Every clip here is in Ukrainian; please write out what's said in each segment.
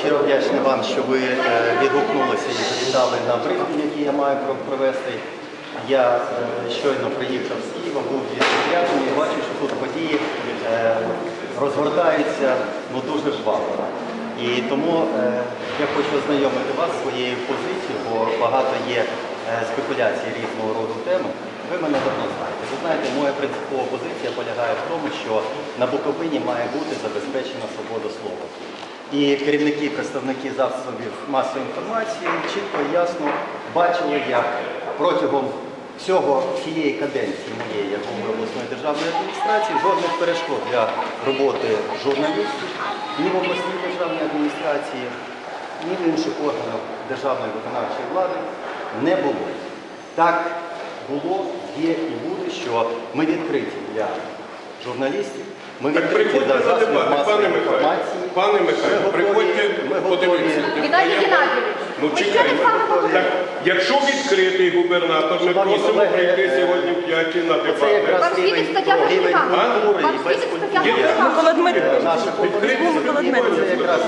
щиро вдячний вам, що ви е, відгукнулися і завітали на брифінг, який я маю провести. Я е, щойно приїхав з Києва, був відряджений і бачу, що тут події е, розгортаються ну, дуже жваво. І тому я хочу ознайомити вас зі своєю позицією, бо багато є спекуляцій різного роду теми. Ви мене давно знаєте. Ви знаєте, моя принципова позиція полягає в тому, що на Буковині має бути забезпечена свобода слова. І керівники, представники засобів масової інформації чітко і ясно бачили, як протягом всього всієї каденції моєї як обласної державної адміністрації жодних перешкод для роботи журналістів ні в обласній державній адміністрації, ні в інших органах державної виконавчої влади не було. Так було, є і буде, що ми відкриті для журналістів, ми Так приходьте на дебати, пане Михайло. Пане Михайло, приходьте, подивіться. Геннадій Геннадійович, Ну, вами Так, якщо відкритий губернатор, ми просимо прийти е, сьогодні в п'яті на дебати. Вам світить стаття рівень Вам світить стаття безкультури. Микола Дмитрович, Микола Дмитрович. якраз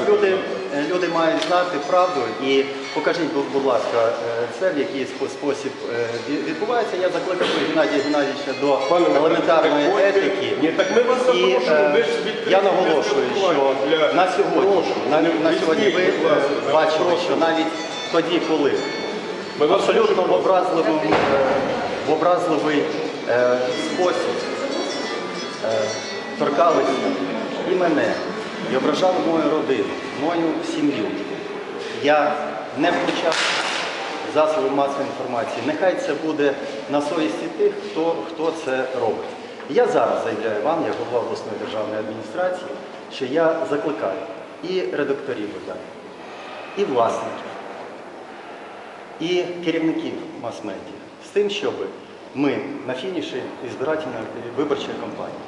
люди мають знати правду і покажіть, будь, ласка, е, це в який спосіб е, відбувається. Я закликав Геннадія Геннадійовича до Пане елементарної приходьте. етики. Ні, так ми вас запрошуємо, е, ви ж я наголошую, що для- на сьогодні, Прошу, на, на сьогодні ви візьміть, будь ласка, е, бачили, що навіть тоді, коли Ми абсолютно в образливому, е, в образливий е, спосіб е, торкалися і мене, і ображали мою родину, мою сім'ю. Я не включав засоби масової інформації. Нехай це буде на совісті тих, хто, хто це робить. Я зараз заявляю вам, як голова обласної державної адміністрації, що я закликаю і редакторів і власників, і керівників мас-медіа з тим, щоб ми на фініші збирательної виборчої кампанії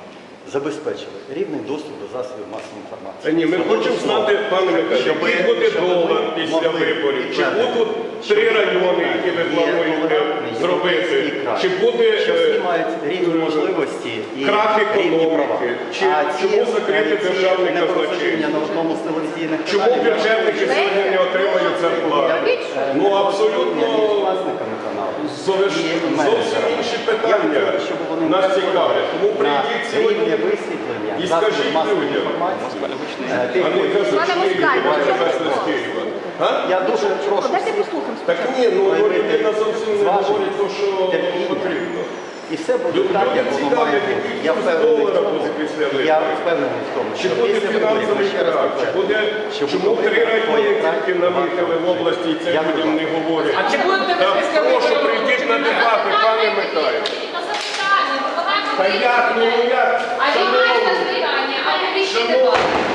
забезпечили рівний доступ до засобів масової Та інформації. ні, ми хочемо знати, пане Михайло, Щоб- який буде щоб ми долар після могли виборів? Чи будуть щоб три райони, які ви є плануєте толерантний зробити? європейський край, Чи буде що всі е, мають рівні можливості і крах рівні права. економіки? Чи А чому закрити е, ці державне казначейство? на одному з телевізійних Чому каналів, бюджетники сьогодні не отримають зарплату? е, Ну абсолютно власниками каналу зовсім і зовсім інші Я питання нас цікавлять. Тому прийдіть сьогодні і скажіть людям. е, а не кажуть, що. Я дуже прошу Дайте послухаємо Так ні, ну проявити людина зовсім не говорить те, що потрібно. І все буде так, як воно має бути. Я впевнений в тому, я впевнений в тому, Чи що буде після виборів, фінансовий ще раз крах, чи буде, що чому три райони край, тільки намітили в області і це Я людям не говорять? А чи будете ви Та після прошу, виборів прийдіть на дебати, пане Михайло. Та як, ну як? А ви маєте запитання, а